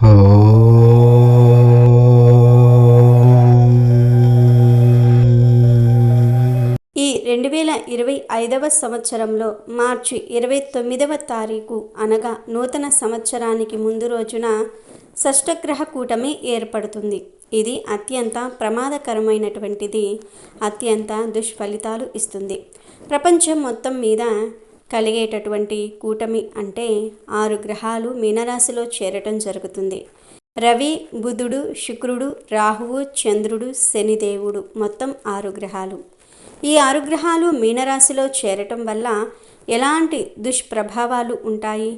ఈ రెండు వేల ఇరవై ఐదవ సంవత్సరంలో మార్చి ఇరవై తొమ్మిదవ తారీఖు అనగా నూతన సంవత్సరానికి ముందు రోజున షష్టగ్రహ కూటమి ఏర్పడుతుంది. ఇది అత్యంత ప్రమాదకరమైనటువంటిది అత్యంత దుష్ఫలితాలు ఇస్తుంది. ప్రపంచం మొత్తం మీద కలిగేటటువంటి కూటమి అంటే ఆరు గ్రహాలు మీనరాశిలో చేరటం జరుగుతుంది. రవి బుధుడు శుక్రుడు రాహువు చంద్రుడు శనిదేవుడు మొత్తం ఆరు గ్రహాలు. ఈ ఆరు గ్రహాలు మీనరాశిలో చేరటం వల్ల ఎలాంటి దుష్ప్రభావాలు ఉంటాయి?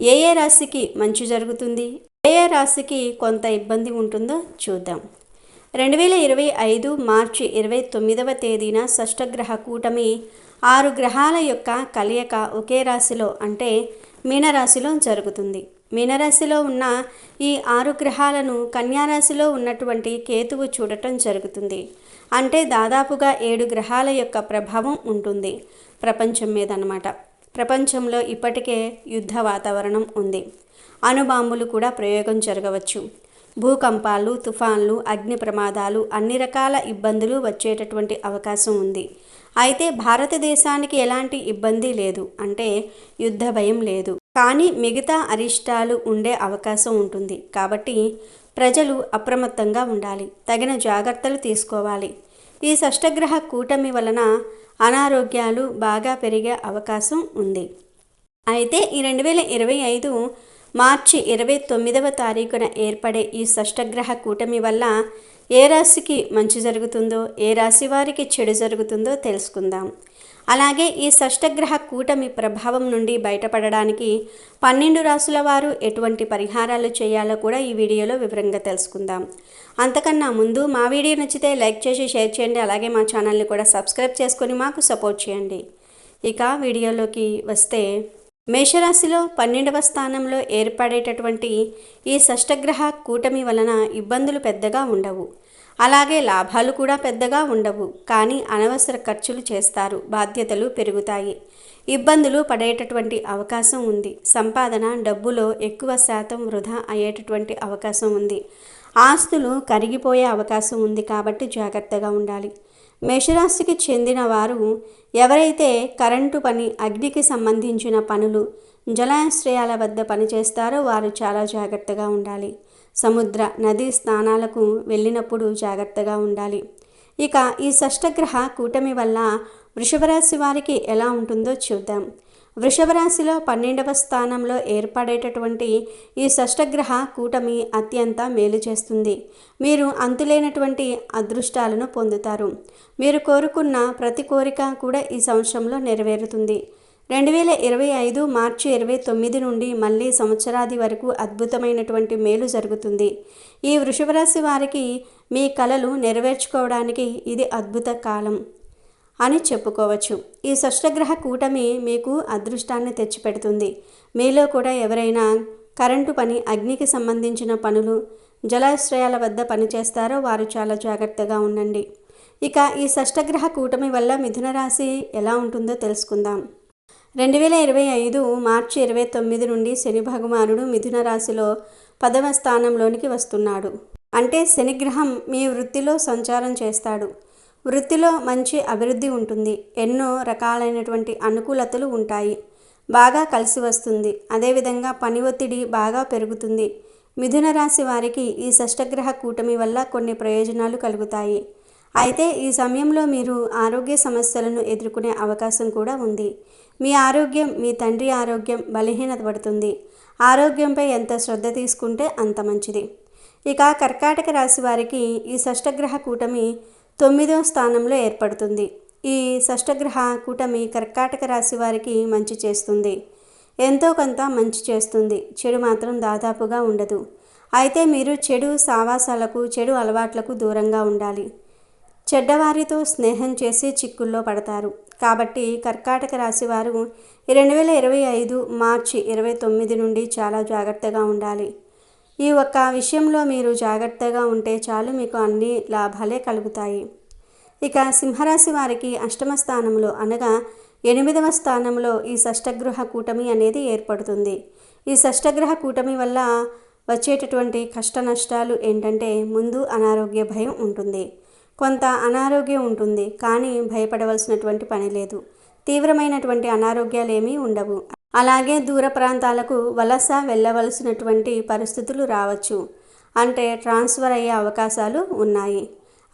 ఏ ఏ రాశికి మంచి జరుగుతుంది? ఏ ఏ రాశికి కొంత ఇబ్బంది ఉంటుందో చూద్దాం. రెండు వేల ఇరవై ఐదు మార్చి ఇరవై తొమ్మిదవ తేదీన షష్టగ్రహ కూటమి ఆరు గ్రహాల యొక్క కలయిక ఒకే రాశిలో అంటే మీనరాశిలో జరుగుతుంది. మీనరాశిలో ఉన్న ఈ ఆరు గ్రహాలను కన్యారాశిలో ఉన్నటువంటి కేతువు చూడటం జరుగుతుంది. అంటే దాదాపుగా ఏడు గ్రహాల యొక్క ప్రభావం ఉంటుంది. ప్రపంచం మీద అనమాట ప్రపంచంలో ఇప్పటికే యుద్ధ వాతావరణం ఉంది. అణుబాంబులు కూడా ప్రయోగం జరగవచ్చు. భూకంపాలు తుఫాన్లు అగ్ని ప్రమాదాలు అన్ని రకాల ఇబ్బందులు వచ్చేటటువంటి అవకాశం ఉంది. అయితే భారతదేశానికి ఎలాంటి ఇబ్బంది లేదు. అంటే యుద్ధ భయం లేదు. కానీ మిగతా అరిష్టాలు ఉండే అవకాశం ఉంటుంది. కాబట్టి ప్రజలు అప్రమత్తంగా ఉండాలి. తగిన జాగ్రత్తలు తీసుకోవాలి. ఈ షష్టగ్రహ కూటమి వలన అనారోగ్యాలు బాగా పెరిగే అవకాశం ఉంది. అయితే ఈ రెండు వేల ఇరవై ఐదు మార్చి ఇరవై తొమ్మిదవ తారీఖున ఏర్పడే ఈ షష్టగ్రహ కూటమి వల్ల ఏ రాశికి మంచి జరుగుతుందో ఏ రాశి వారికి చెడు జరుగుతుందో తెలుసుకుందాం. అలాగే ఈ షష్టగ్రహ కూటమి ప్రభావం నుండి బయటపడడానికి పన్నెండు రాసుల వారు ఎటువంటి పరిహారాలు చేయాలో కూడా ఈ వీడియోలో వివరంగా తెలుసుకుందాం. అంతకన్నా ముందు మా వీడియో నచ్చితే లైక్ చేసి షేర్ చేయండి. అలాగే మా ఛానల్ని కూడా సబ్స్క్రైబ్ చేసుకొని మాకు సపోర్ట్ చేయండి. ఇక వీడియోలోకి వస్తే మేషరాశిలో పన్నెండవ స్థానంలో ఏర్పడేటటువంటి ఈ షష్టగ్రహ కూటమి వలన ఇబ్బందులు పెద్దగా ఉండవు. అలాగే లాభాలు కూడా పెద్దగా ఉండవు. కానీ అనవసర ఖర్చులు చేస్తారు. బాధ్యతలు పెరుగుతాయి. ఇబ్బందులు పడేటటువంటి అవకాశం ఉంది. సంపాదన డబ్బులో ఎక్కువ శాతం వృధా అయ్యేటటువంటి అవకాశం ఉంది. ఆస్తులు కరిగిపోయే అవకాశం ఉంది కాబట్టి జాగ్రత్తగా ఉండాలి. మేషరాశికి చెందిన వారు ఎవరైతే కరెంటు పని అగ్నికి సంబంధించిన పనులు జలాశ్రయాల వద్ద పనిచేస్తారో వారు చాలా జాగ్రత్తగా ఉండాలి. సముద్ర నదీ స్నానాలకు వెళ్ళినప్పుడు జాగ్రత్తగా ఉండాలి. ఇక ఈ షష్టగ్రహ కూటమి వల్ల వృషభరాశి వారికి ఎలా ఉంటుందో చూద్దాం. వృషభరాశిలో పన్నెండవ స్థానంలో ఏర్పడేటటువంటి ఈ షష్టగ్రహ కూటమి అత్యంత మేలు చేస్తుంది. మీరు అంతులేనటువంటి అదృష్టాలను పొందుతారు. మీరు కోరుకున్న ప్రతి కోరిక కూడా ఈ సంవత్సరంలో నెరవేరుతుంది. రెండు వేల ఇరవై ఐదు మార్చి ఇరవై తొమ్మిది నుండి మళ్ళీ సంవత్సరాది వరకు అద్భుతమైనటువంటి మేలు జరుగుతుంది. ఈ వృషభరాశి వారికి మీ కలలు నెరవేర్చుకోవడానికి ఇది అద్భుత కాలం. అని చెప్పుకోవచ్చు. ఈ షష్టగ్రహ కూటమి మీకు అదృష్టాన్ని తెచ్చిపెడుతుంది. మీలో కూడా ఎవరైనా కరెంటు పని అగ్నికి సంబంధించిన పనులు జలాశ్రయాల వద్ద పనిచేస్తారో వారు చాలా జాగ్రత్తగా ఉండండి. ఇక ఈ షష్టగ్రహ కూటమి వల్ల మిథున రాశి ఎలా ఉంటుందో తెలుసుకుందాం. రెండు వేల ఇరవై ఐదు మార్చి ఇరవై తొమ్మిది నుండి శని భగవానుడు మిథున రాశిలో పదవ స్థానంలోనికి వస్తున్నాడు. అంటే శనిగ్రహం మీ వృత్తిలో సంచారం చేస్తాడు. వృత్తిలో మంచి అభివృద్ధి ఉంటుంది. ఎన్నో రకాలైనటువంటి అనుకూలతలు ఉంటాయి. బాగా కలిసి వస్తుంది. అదేవిధంగా పని ఒత్తిడి బాగా పెరుగుతుంది. మిథున రాశి వారికి ఈ షష్టగ్రహ కూటమి వల్ల కొన్ని ప్రయోజనాలు కలుగుతాయి. అయితే ఈ సమయంలో మీరు ఆరోగ్య సమస్యలను ఎదుర్కొనే అవకాశం కూడా ఉంది. మీ ఆరోగ్యం మీ తండ్రి ఆరోగ్యం బలహీనత పడుతుంది ఆరోగ్యంపై ఎంత శ్రద్ధ తీసుకుంటే అంత మంచిది. ఇక కర్కాటక రాశి వారికి ఈ షష్టగ్రహ కూటమి తొమ్మిదవ స్థానంలో ఏర్పడుతుంది. ఈ షష్టగ్రహ కూటమి కర్కాటక రాశి వారికి మంచి చేస్తుంది. ఎంతో కొంత మంచి చేస్తుంది. చెడు మాత్రం దాదాపుగా ఉండదు. అయితే మీరు చెడు సావాసాలకు చెడు అలవాట్లకు దూరంగా ఉండాలి. చెడ్డవారితో స్నేహం చేసి చిక్కుల్లో పడతారు. కాబట్టి కర్కాటక రాశి వారు రెండు వేల ఇరవై ఐదు మార్చి ఇరవై తొమ్మిది నుండి చాలా జాగ్రత్తగా ఉండాలి. ఈ ఒక్క విషయంలో మీరు జాగ్రత్తగా ఉంటే చాలు మీకు అన్ని లాభాలే కలుగుతాయి. ఇక సింహరాశి వారికి అష్టమ స్థానంలో అనగా ఎనిమిదవ స్థానంలో ఈ షష్టగ్రహ కూటమి అనేది ఏర్పడుతుంది. ఈ షష్టగ్రహ కూటమి వల్ల వచ్చేటటువంటి కష్ట నష్టాలు ఏంటంటే ముందు అనారోగ్య భయం ఉంటుంది. కొంత అనారోగ్యం ఉంటుంది. కానీ భయపడవలసినటువంటి పని లేదు. తీవ్రమైనటువంటి అనారోగ్యాలు ఏమీ ఉండవు. అలాగే దూర ప్రాంతాలకు వలస వెళ్ళవలసినటువంటి పరిస్థితులు రావచ్చు. అంటే ట్రాన్స్ఫర్ అయ్యే అవకాశాలు ఉన్నాయి.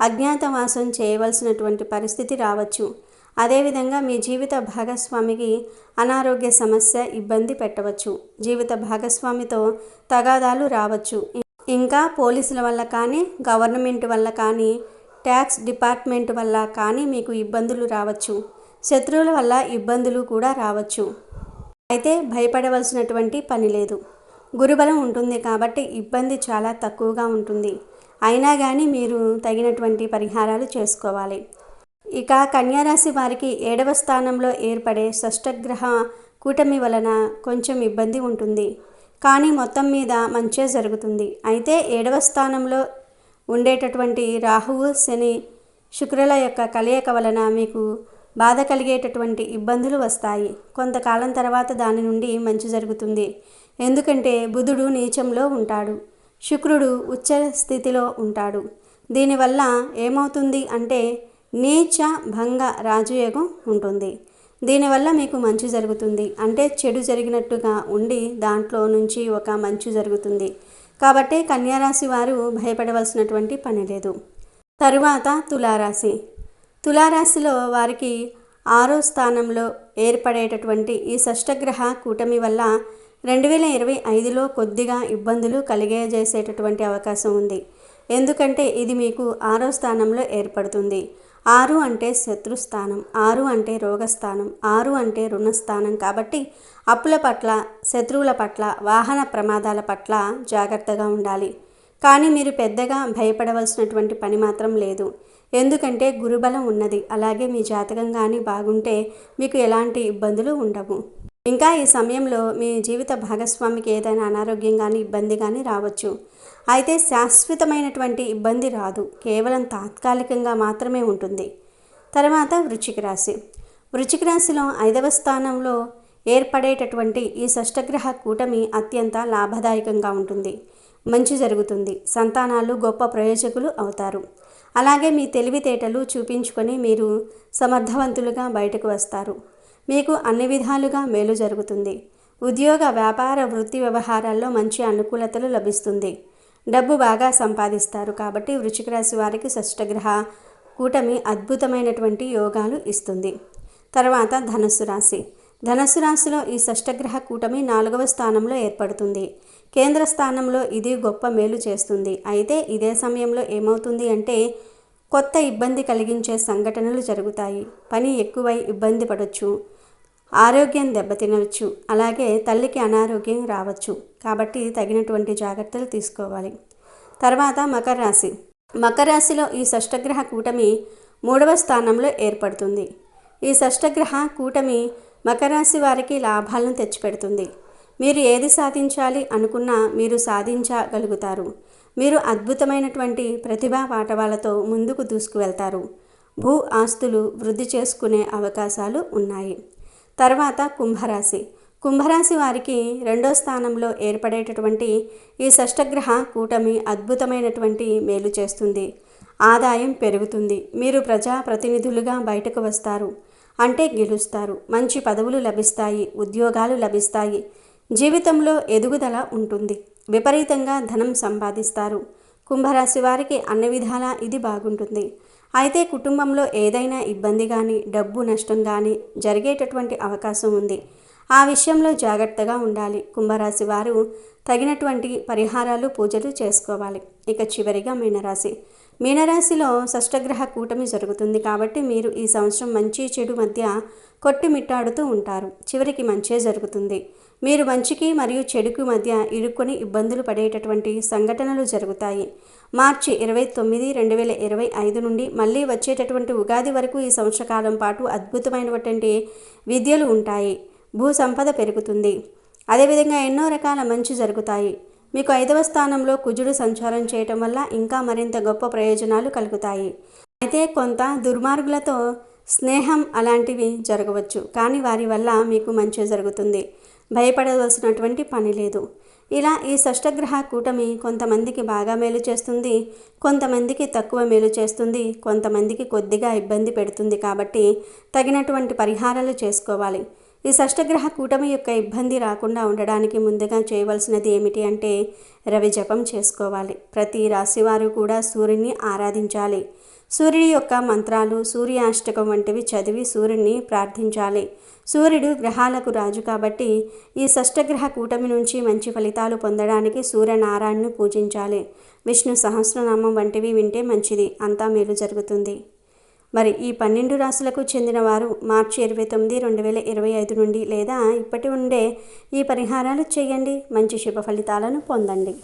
అజ్ఞాతవాసం చేయవలసినటువంటి పరిస్థితి రావచ్చు. అదేవిధంగా మీ జీవిత భాగస్వామికి అనారోగ్య సమస్య ఇబ్బంది పెట్టవచ్చు. జీవిత భాగస్వామితో తగాదాలు రావచ్చు. ఇంకా పోలీసుల వల్ల కానీ గవర్నమెంట్ వల్ల కానీ ట్యాక్స్ డిపార్ట్మెంట్ వల్ల కానీ మీకు ఇబ్బందులు రావచ్చు. శత్రువుల వల్ల ఇబ్బందులు కూడా రావచ్చు. అయితే భయపడవలసినటువంటి పని లేదు. గురుబలం ఉంటుంది కాబట్టి ఇబ్బంది చాలా తక్కువగా ఉంటుంది. అయినా కానీ మీరు తగినటువంటి పరిహారాలు చేసుకోవాలి. ఇక కన్యారాశి వారికి ఏడవ స్థానంలో ఏర్పడే షష్టగ్రహ కూటమి వలన కొంచెం ఇబ్బంది ఉంటుంది. కానీ మొత్తం మీద మంచే జరుగుతుంది. అయితే ఏడవ స్థానంలో ఉండేటటువంటి రాహువు శని శుక్రుల యొక్క కలయిక వలన మీకు బాధ కలిగేటటువంటి ఇబ్బందులు వస్తాయి. కొంతకాలం తర్వాత దాని నుండి మంచి జరుగుతుంది. ఎందుకంటే బుధుడు నీచంలో ఉంటాడు. శుక్రుడు ఉచ్చ స్థితిలో ఉంటాడు. దీనివల్ల ఏమవుతుంది అంటే నీచ భంగ రాజయోగం ఉంటుంది. దీనివల్ల మీకు మంచి జరుగుతుంది. అంటే చెడు జరిగినట్టుగా ఉండి దాంట్లో నుంచి ఒక మంచి జరుగుతుంది. కాబట్టి కన్యారాశి వారు భయపడవలసినటువంటి పని లేదు. తరువాత తులారాశి. తులారాశిలో వారికి ఆరో స్థానంలో ఏర్పడేటటువంటి ఈ షష్టగ్రహ కూటమి వల్ల రెండు వేల ఇరవై ఐదులో కొద్దిగా ఇబ్బందులు కలిగజేసేటటువంటి అవకాశం ఉంది. ఎందుకంటే ఇది మీకు ఆరో స్థానంలో ఏర్పడుతుంది. ఆరు అంటే శత్రుస్థానం ఆరు అంటే రోగస్థానం ఆరు అంటే రుణస్థానం కాబట్టి అప్పుల పట్ల శత్రువుల పట్ల వాహన ప్రమాదాల పట్ల జాగ్రత్తగా ఉండాలి. కానీ మీరు పెద్దగా భయపడవలసినటువంటి పని మాత్రం లేదు. ఎందుకంటే గురుబలం ఉన్నది. అలాగే మీ జాతకం కానీ బాగుంటే మీకు ఎలాంటి ఇబ్బందులు ఉండవు. ఇంకా ఈ సమయంలో మీ జీవిత భాగస్వామికి ఏదైనా అనారోగ్యం కానీ ఇబ్బంది కానీ రావచ్చు. అయితే శాశ్వతమైనటువంటి ఇబ్బంది రాదు. కేవలం తాత్కాలికంగా మాత్రమే ఉంటుంది. తర్వాత వృచ్చిక రాశి. వృచ్చిక రాశిలో ఐదవ స్థానంలో ఏర్పడేటటువంటి ఈ షష్టగ్రహ కూటమి అత్యంత లాభదాయకంగా ఉంటుంది. మంచి జరుగుతుంది. సంతానాలు గొప్ప ప్రయోజకులు అవుతారు. అలాగే మీ తెలివితేటలు చూపించుకొని మీరు సమర్థవంతులుగా బయటకు వస్తారు. మీకు అన్ని విధాలుగా మేలు జరుగుతుంది. ఉద్యోగ వ్యాపార వృత్తి వ్యవహారాల్లో మంచి అనుకూలతలు లభిస్తుంది. డబ్బు బాగా సంపాదిస్తారు కాబట్టి వృచ్చిక రాశి వారికి షష్టగ్రహ కూటమి అద్భుతమైనటువంటి యోగాలు ఇస్తుంది. తర్వాత ధనస్సు రాశి. ధనస్సు రాశిలో ఈ షష్టగ్రహ కూటమి నాలుగవ స్థానంలో ఏర్పడుతుంది. కేంద్ర స్థానంలో ఇది గొప్ప మేలు చేస్తుంది. అయితే ఇదే సమయంలో ఏమవుతుంది అంటే కొత్త ఇబ్బంది కలిగించే సంఘటనలు జరుగుతాయి. పని ఎక్కువై ఇబ్బంది పడవచ్చు ఆరోగ్యం దెబ్బతినవచ్చు అలాగే తల్లికి అనారోగ్యం రావచ్చు. కాబట్టి తగినటువంటి జాగ్రత్తలు తీసుకోవాలి. తర్వాత మకర రాశి. మకర రాశిలో ఈ షష్టగ్రహ కూటమి మూడవ స్థానంలో ఏర్పడుతుంది. ఈ షష్టగ్రహ కూటమి మకర రాశి వారికి లాభాలను తెచ్చిపెడుతుంది. మీరు ఏది సాధించాలి అనుకున్నా మీరు సాధించగలుగుతారు. మీరు అద్భుతమైనటువంటి ప్రతిభా పాఠవాలతో ముందుకు దూసుకువెళ్తారు. భూ ఆస్తులు వృద్ధి చేసుకునే అవకాశాలు ఉన్నాయి. తర్వాత కుంభరాశి. కుంభరాశి వారికి రెండో స్థానంలో ఏర్పడేటటువంటి ఈ షష్టగ్రహ కూటమి అద్భుతమైనటువంటి మేలు చేస్తుంది. ఆదాయం పెరుగుతుంది. మీరు ప్రజా ప్రతినిధులుగా బయటకు వస్తారు. అంటే గెలుస్తారు. మంచి పదవులు లభిస్తాయి ఉద్యోగాలు లభిస్తాయి. జీవితంలో ఎదుగుదల ఉంటుంది. విపరీతంగా ధనం సంపాదిస్తారు. కుంభరాశి వారికి అన్ని విధాలా ఇది బాగుంటుంది. అయితే కుటుంబంలో ఏదైనా ఇబ్బంది కానీ డబ్బు నష్టం కానీ జరిగేటటువంటి అవకాశం ఉంది. ఆ విషయంలో జాగ్రత్తగా ఉండాలి. కుంభరాశి వారు తగినటువంటి పరిహారాలు పూజలు చేసుకోవాలి. ఇక చివరిగా మీనరాశి. మీనరాశిలో షష్టగ్రహ కూటమి జరుగుతుంది కాబట్టి మీరు ఈ సంవత్సరం మంచి చెడు మధ్య కొట్టుమిట్టాడుతూ ఉంటారు. చివరికి మంచే జరుగుతుంది. మీరు మంచికి మరియు చెడుకు మధ్య ఇరుక్కొని ఇబ్బందులు పడేటటువంటి సంఘటనలు జరుగుతాయి. మార్చి ఇరవై తొమ్మిది రెండు వేల ఇరవై ఐదు నుండి మళ్ళీ వచ్చేటటువంటి ఉగాది వరకు ఈ సంవత్సరకాలం పాటు అద్భుతమైనటువంటి విద్యలు ఉంటాయి. భూ సంపద పెరుగుతుంది. అదేవిధంగా ఎన్నో రకాల మంచి జరుగుతాయి. మీకు ఐదవ స్థానంలో కుజుడు సంచారం చేయటం వల్ల ఇంకా మరింత గొప్ప ప్రయోజనాలు కలుగుతాయి. అయితే కొంత దుర్మార్గులతో స్నేహం అలాంటివి జరగవచ్చు. కానీ వారి వల్ల మీకు మంచి జరుగుతుంది. భయపడవలసినటువంటి పని లేదు. ఇలా ఈ షష్టగ్రహ కూటమి కొంతమందికి బాగా మేలు చేస్తుంది కొంతమందికి తక్కువ మేలు చేస్తుంది కొంతమందికి కొద్దిగా ఇబ్బంది పెడుతుంది కాబట్టి తగినటువంటి పరిహారాలు చేసుకోవాలి. ఈ షష్టగ్రహ కూటమి యొక్క ఇబ్బంది రాకుండా ఉండడానికి ముందుగా చేయవలసినది ఏమిటి అంటే రవి జపం చేసుకోవాలి. ప్రతి రాశివారు కూడా సూర్యుని ఆరాధించాలి. సూర్యుడి యొక్క మంత్రాలు సూర్యాష్టకం వంటివి చదివి సూర్యుడిని ప్రార్థించాలి. సూర్యుడు గ్రహాలకు రాజు కాబట్టి ఈ షష్టగ్రహ కూటమి నుంచి మంచి ఫలితాలు పొందడానికి సూర్యనారాయణను పూజించాలి. విష్ణు సహస్రనామం వంటివి వింటే మంచిది. అంతా మేలు జరుగుతుంది. మరి ఈ పన్నెండు రాశులకు చెందిన వారు మార్చి ఇరవై తొమ్మిది రెండు వేల ఇరవై ఐదు నుండి లేదా ఇప్పటి ఉండే ఈ పరిహారాలు చేయండి. మంచి శుభ ఫలితాలను పొందండి.